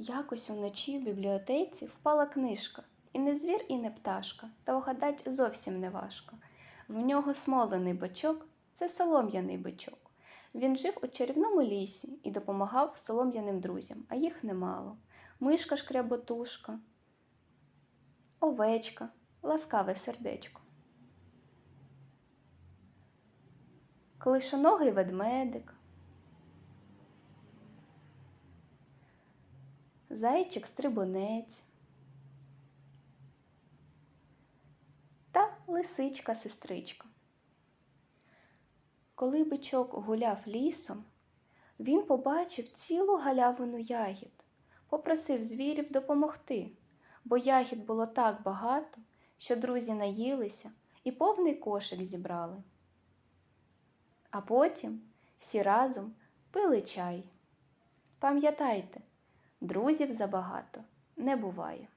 Якось уночі в бібліотеці впала книжка, і не звір, і не пташка, та вгадать зовсім не важко. В нього смолений бочок це солом'яний бичок. Він жив у чарівному лісі і допомагав солом'яним друзям, а їх немало. Мишка шкряботушка, овечка, ласкаве сердечко. Клишоногий ведмедик, зайчик стрибунець та лисичка сестричка. Коли бичок гуляв лісом, він побачив цілу галявину ягід, попросив звірів допомогти, бо ягід було так багато, що друзі наїлися і повний кошик зібрали. А потім всі разом пили чай. Пам'ятайте, друзів забагато не буває.